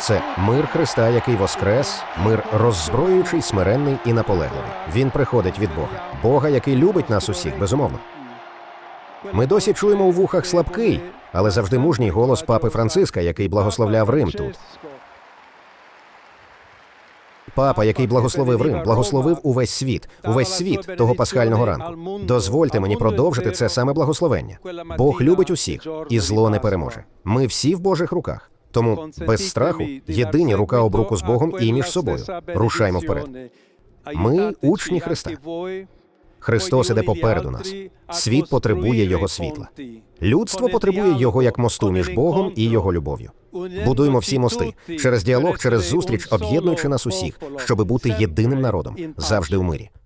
Це мир Христа, який воскрес, мир роззброюючий, смиренний і наполегливий. Він приходить від Бога, Бога, який любить нас усіх, безумовно. Ми досі чуємо у вухах слабкий, але завжди мужній голос папи Франциска, який благословляв Рим тут. Папа, який благословив Рим, благословив увесь світ, увесь світ того пасхального ранку. Дозвольте мені продовжити це саме благословення. Бог любить усіх, і зло не переможе. Ми всі в Божих руках. Тому без страху, єдині рука об руку з Богом і між собою. Рушаймо вперед. Ми учні Христа. Христос іде попереду нас. Світ потребує Його світла. Людство потребує його як мосту між Богом і його любов'ю. Будуємо всі мости через діалог, через зустріч, об'єднуючи нас усіх, щоби бути єдиним народом завжди у мирі.